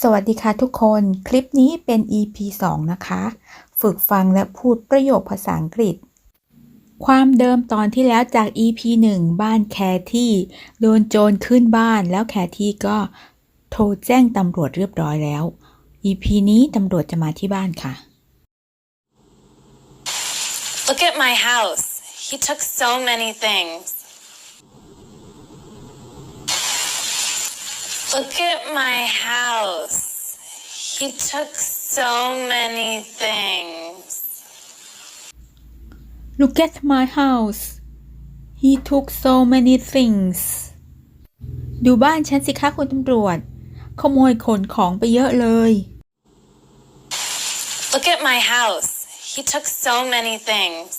สวัสดีค่ะทุกคน คลิปนี้เป็น EP 2 นะคะ ฝึกฟังและพูดประโยคภาษาอังกฤษ ความเดิมตอนที่แล้วจาก EP 1 บ้านแคที่ โดนโจรขึ้นบ้านแล้วแคที่ก็โทรแจ้งตำรวจเรียบร้อยแล้ว EP นี้ตำรวจจะมาที่บ้านค่ะ Look at my house. He took so many things. Look at my house. He took so many things. Look at my house he took so many things ดูบ้านฉันสิคะคุณตำรวจ ขโมยขนของไปเยอะเลย Look at my house. He took so many things.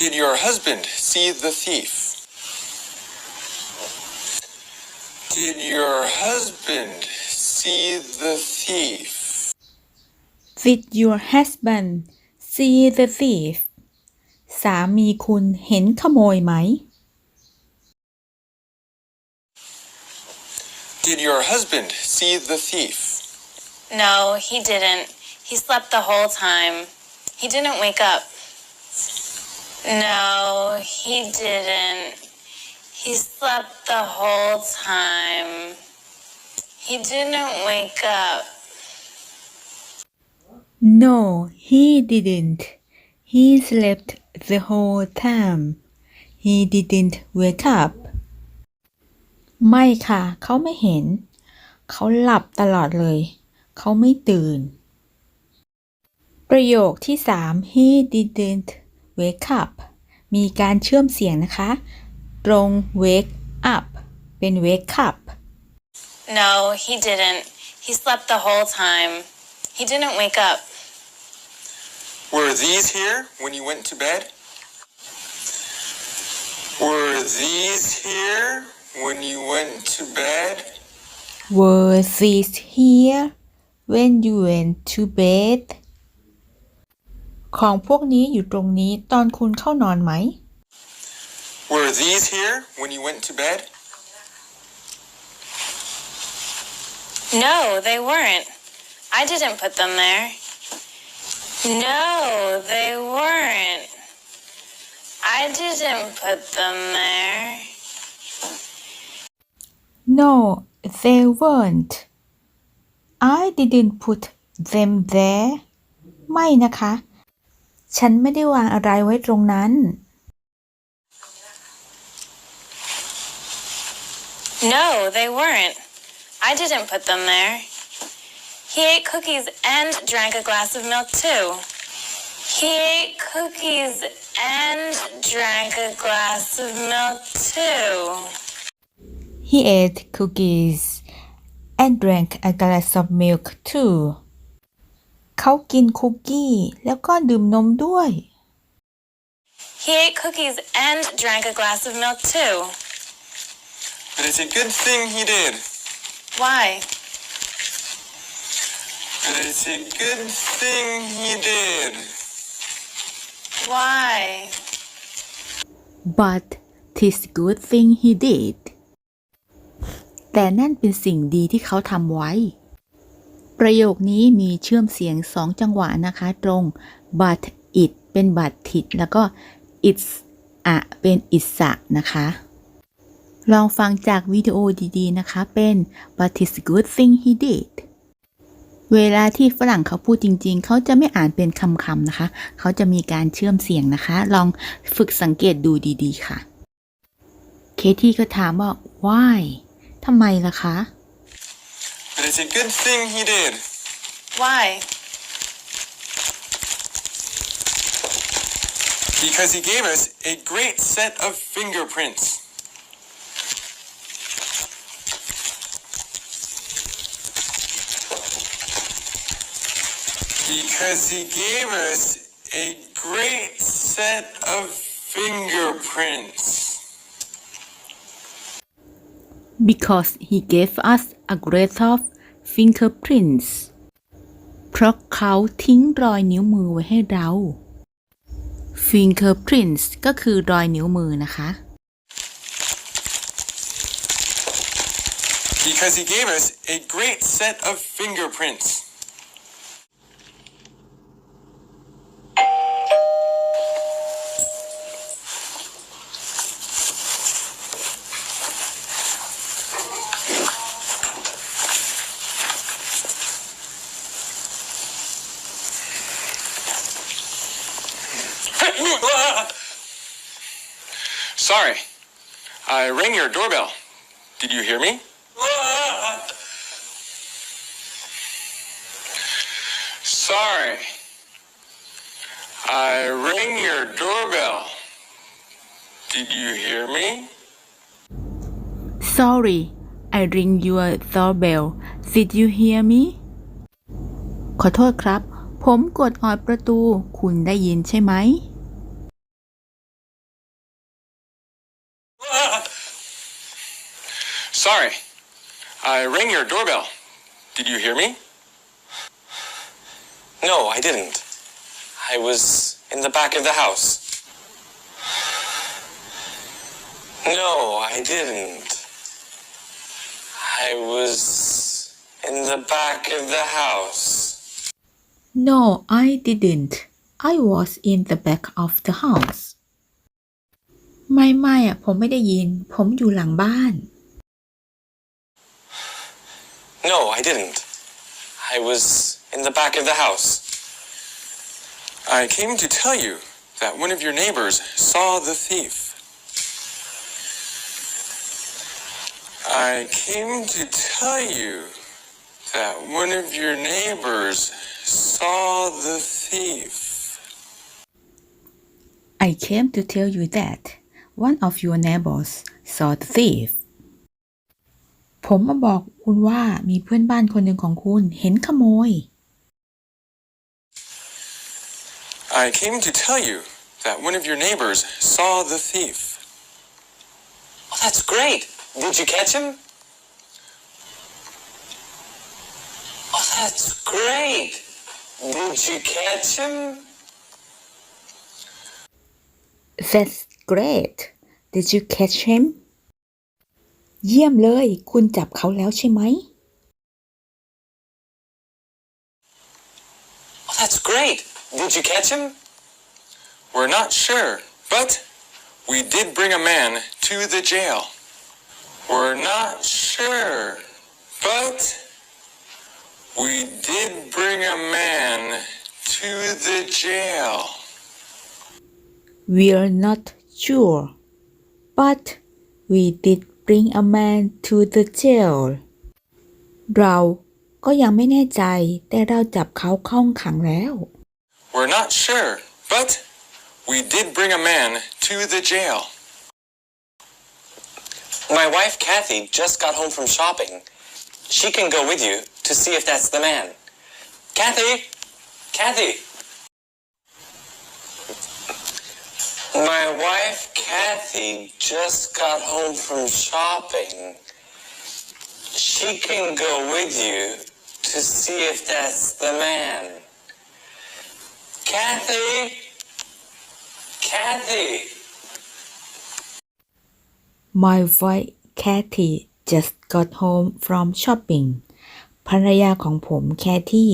Did your husband see the thief? Did your husband see the thief? Did your husband see the thief สามีคุณเห็นขโมยไหม Did your husband see the thief? No, he didn't. He slept the whole time. He didn't wake up. No, he didn't. He slept the whole time. He didn't wake up. No he didn't he slept the whole time he didn't wake up ไม่ค่ะ เขาไม่เห็น เขาหลับตลอดเลย เขาไม่ตื่น ประโยคที่ 3 he didn't wake up มีการเชื่อมเสียงนะคะ ตรง wake up เป็น wake up No, he didn't. He slept the whole time. He didn't wake up. Were these here when you went to bed? Were these here when you went to bed? were these here when you went to bed ของพวกนี้อยู่ตรงนี้ตอนคุณเข้านอนไหม Were these here when you went to bed? No, they weren't. I didn't put them there. No, they weren't. I didn't put them there. No they weren't I didn't put them there ไม่นะคะ ฉันไม่ได้วางอะไรไว้ตรงนั้น No, they weren't. I didn't put them there. He ate cookies and drank a glass of milk too. He ate cookies and drank a glass of milk too. He ate cookies and drank a glass of milk too เขากินคุกกี้แล้วก็ดื่มนมด้วย He ate cookies and drank a glass of milk too. But it's a good thing he did. Why? But it's a good thing he did. Why? but tis good thing he did แต่นั่นเป็นสิ่งดีที่เขาทำไว้ ประโยคนี้มีเชื่อมเสียงสองจังหวะนะคะตรง but it เป็น but it แล้วก็ it's อะเป็น it's อะนะคะ ลองฟังจากวิดีโอดีๆ นะคะ เป็น but tis good thing he did เวลาที่ฝรั่งเขาพูดจริง ๆ เขาจะไม่อ่านเป็นคำๆนะคะ เขาจะมีการเชื่อมเสียงนะคะ ลองฝึกสังเกตดูดีๆ ค่ะ เคที่ก็ถามว่า why ทำไมล่ะคะ But it's a good thing he did. Why? Because he gave us a great set of fingerprints. Because he gave us a great set of fingerprints. because he gave us a great of fingerprints เพราะเขาทิ้งรอยนิ้วมือไว้ให้เรา fingerprints ก็คือรอยนิ้วมือนะคะ Because he gave us a great set of fingerprints. I rang your doorbell. Did you hear me? Sorry. I rang your doorbell. Did you hear me? Sorry I ring your doorbell Did you hear me ขอโทษครับ ผมกดออดประตู คุณได้ยินใช่ไหม Sorry. I rang your doorbell. Did you hear me? No, I didn't. I was in the back of the house. No, I didn't. I was in the back of the house. No I didn't I was in the back of the house ไม่ไม่อะผมไม่ได้ยิน ผมอยู่หลังบ้าน no, I didn't. I was in the back of the house. I came to tell you that one of your neighbors saw the thief. I came to tell you that one of your neighbors saw the thief. I came to tell you that one of your neighbors saw the thief ผมมาบอกคุณว่ามีเพื่อนบ้านคนหนึ่งของคุณเห็นขโมย I came to tell you that one of your neighbors saw the thief. Oh, that's great. Did you catch him? Oh, that's great. Did you catch him? That's great Did you catch him เยี่ยมเลย คุณจับเขาแล้วใช่ไหม Oh, that's great. Did you catch him? We're not sure, but we did bring a man to the jail. We're not sure, but we did bring a man to the jail. We're not sure but we did bring a man to the jail เราก็ยังไม่แน่ใจ แต่เราจับเขาเข้าห้องขังแล้ว We're not sure, but we did bring a man to the jail. My wife Kathy just got home from shopping. She can go with you to see if that's the man. Kathy! Kathy! My wife Kathy just got home from shopping. She can go with you to see if that's the man. Kathy! Kathy! My wife Kathy just got home from shopping ภรรยาของผมแคที่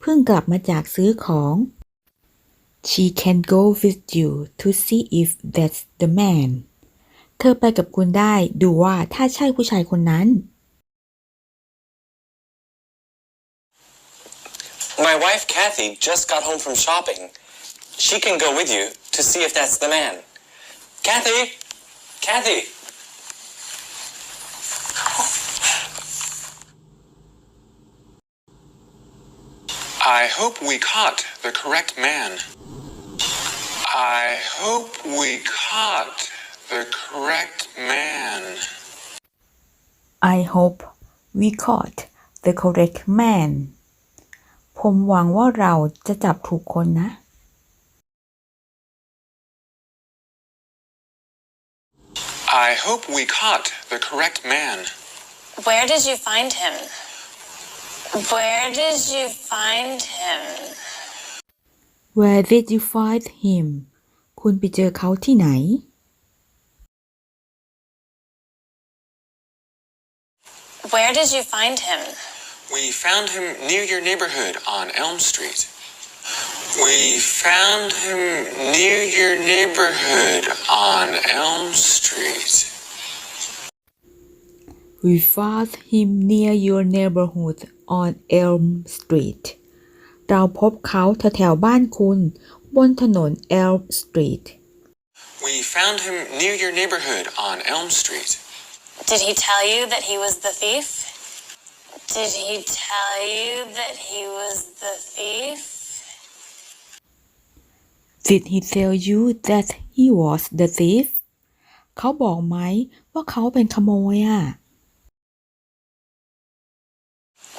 เพิ่งกลับมาจากซื้อของ She can go with you to see if that's the man เธอไปกับคุณได้ดูว่าถ้าใช่ผู้ชายคนนั้น My wife Kathy just got home from shopping. She can go with you to see if that's the man. Kathy! Kathy! I hope we caught the correct man. I hope we caught the correct man. I hope we caught the correct man ผมหวังว่าเราจะจับถูกคนนะ I hope we caught the correct man. Where did you find him? Where did you find him? Where did you find him คุณไปเจอเขาที่ไหน Where did you find him? We found him near your neighborhood on Elm Street. We found him near your neighborhood on Elm Street. We found him near your neighborhood on Elm Street เราพบเขาแถวๆบ้านคุณ บนถนน Elm Street We found him near your neighborhood on Elm Street. Did he tell you that he was the thief? Did he tell you that he was the thief? Did he tell you that he was the thief เขาบอกไหมว่าเขาเป็นขโมยอะ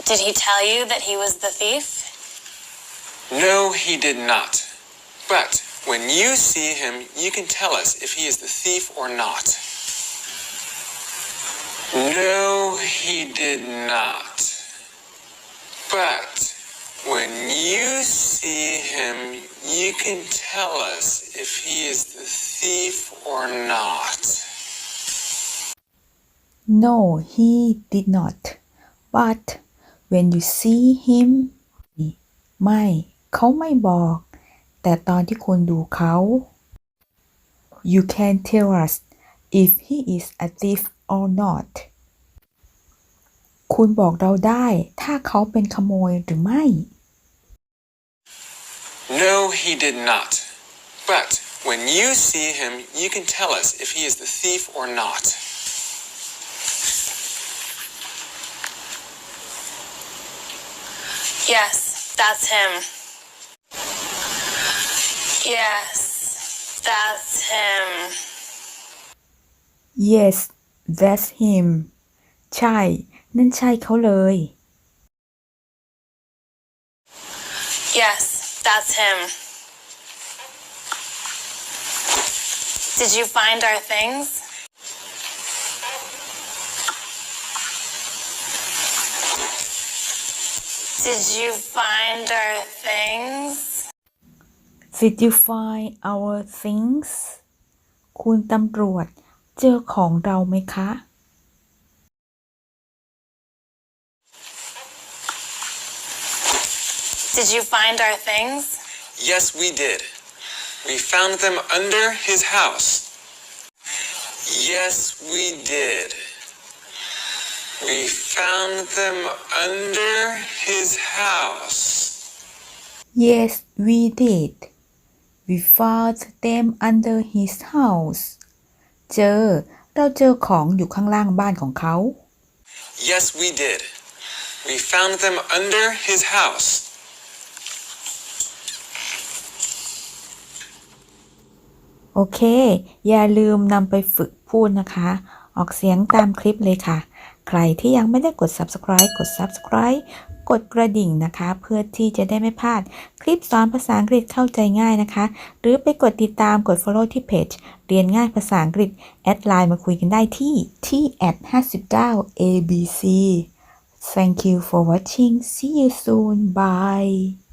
Did he tell you that he was the thief? No, he did not. But when you see him, you can tell us if he is the thief or not. No, he did not. But when you see him, you can tell us if he is the thief or not. No he did not but when you see him ไม่ เขาไม่บอก แต่ตอนที่คุณดูเขา you can tell us if he is a thief or not คุณบอกเราได้ ถ้าเขาเป็นขโมยหรือไม่ No, he did not. But when you see him, you can tell us if he is the thief or not. Yes, that's him. Yes, that's him. yes that's him ใช่ นั่นใช่เขาเลย Yes, that's him. Did you find our things? Did you find our things? Did you find our things คุณตำรวจ เจอของเราไหมคะ Did you find our things? Yes, we did. We found them under his house. Yes, we did. We found them under his house. Yes we did We found them under his house เจอ เราเจอของอยู่ข้างล่างบ้านของเขา Yes, we did. We found them under his house. โอเค อย่าลืมนำไปฝึกพูดนะคะ ออกเสียงตามคลิปเลยค่ะ ใครที่ยังไม่ได้กด subscribe กด subscribe กดกระดิ่งนะคะ เพื่อที่จะได้ไม่พลาด คลิปสอนภาษาอังกฤษเข้าใจง่ายนะคะ หรือไปกดติดตามกด follow ที่เพจเรียนง่ายภาษาอังกฤษ แอดไลน์มาคุยกันได้ที่ที่ at 59 abc Thank you for watching see you soon bye